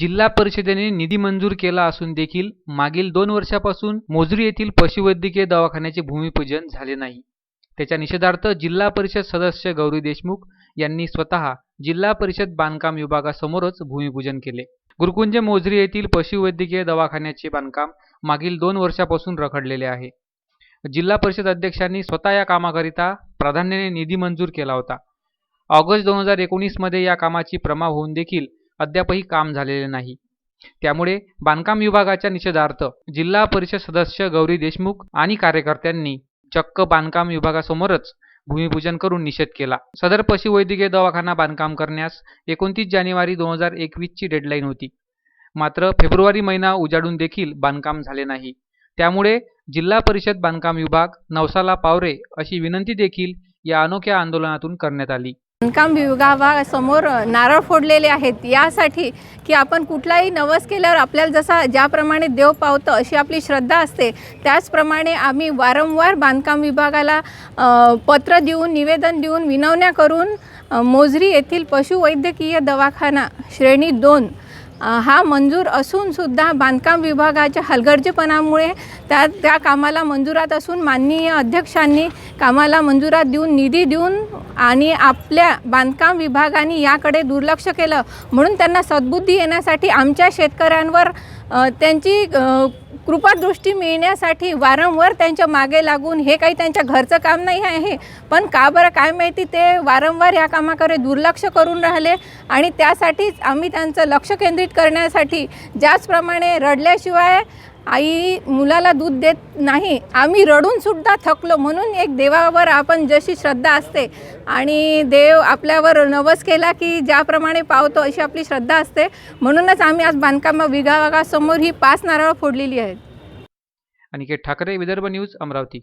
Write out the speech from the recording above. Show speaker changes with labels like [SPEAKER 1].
[SPEAKER 1] जिल्हा परिषदेने निधी मंजूर केला असून देखील मागील दोन वर्षापासून मोजरी येथील पशुवैद्यकीय दवाखान्याचे भूमिपूजन झाले नाही. त्याच्या निषेधार्थ जिल्हा परिषद सदस्य गौरी देशमुख यांनी स्वतः जिल्हा परिषद बांधकाम विभागासमोरच भूमिपूजन केले. गुरुकुंज मोजरी येथील पशुवैद्यकीय दवाखान्याचे बांधकाम मागील दोन वर्षापासून रखडलेले आहे. जिल्हा परिषद अध्यक्षांनी स्वतः या कामाकरिता प्राधान्याने निधी मंजूर केला होता. ऑगस्ट दोन हजार एकोणीसमध्ये या कामाची प्रमा होऊन देखील अद्यापही काम झालेले नाही. त्यामुळे बांधकाम विभागाच्या निषेधार्थ जिल्हा परिषद सदस्य गौरी देशमुख आणि कार्यकर्त्यांनी चक्क बांधकाम विभागासमोरच भूमिपूजन करून निषेध केला. सदर पशुवैद्यकीय दवाखाना बांधकाम करण्यास एकोणतीस जानेवारी दोन हजार एकवीसची डेडलाईन होती. मात्र फेब्रुवारी महिना उजाडून देखील बांधकाम झाले नाही. त्यामुळे जिल्हा परिषद बांधकाम विभाग नवसाला पावरे अशी विनंती देखील या अनोख्या आंदोलनातून करण्यात आली.
[SPEAKER 2] बांधकाम विभागासमोर नारळ फोडलेले आहेत. यासाठी की आपण कुठलाही नवस केल्यावर आपल्याला जसा ज्याप्रमाणे देव पावतं अशी आपली श्रद्धा असते त्याचप्रमाणे आम्ही वारंवार बांधकाम विभागाला पत्र देऊन निवेदन देऊन विनवण्या करून मोजरी येथील पशुवैद्यकीय दवाखाना श्रेणी दोन हा मंजूर असूनसुद्धा बांधकाम विभागाच्या हलगर्जीपणामुळे त्या त्या कामाला मंजुरात असून माननीय अध्यक्षांनी कामाला मंजुरात देऊन निधी देऊन आणि आपल्या बांधकाम विभागाने याकडे दुर्लक्ष केलं. म्हणून त्यांना सद्बुद्धी येण्यासाठी आमच्या शेतकऱ्यांवर त्यांची कृपादृष्टी मिळण्यासाठी वारंवार त्यांच्या मागे लागून हे काही त्यांच्या घरचं काम नाही आहे. पण का बरं काय माहिती ते वारंवार या कामाकडे दुर्लक्ष करून राहिले आणि त्यासाठीच आम्ही त्यांचं लक्ष केंद्रित करण्यासाठी ज्याचप्रमाणे रडल्याशिवाय आई मुलाला दूध देत नाही आम्ही रडूनसुद्धा थकलो म्हणून एक देवावर आपण जशी श्रद्धा असते आणि देव आपल्यावर नवस केला की ज्याप्रमाणे पावतो अशी आपली श्रद्धा असते म्हणूनच आम्ही आज बांधकाम विभागासमोर ही पाच नारळं फोडलेली आहेत.
[SPEAKER 1] अनिकेत ठाकरे विदर्भ न्यूज अमरावती.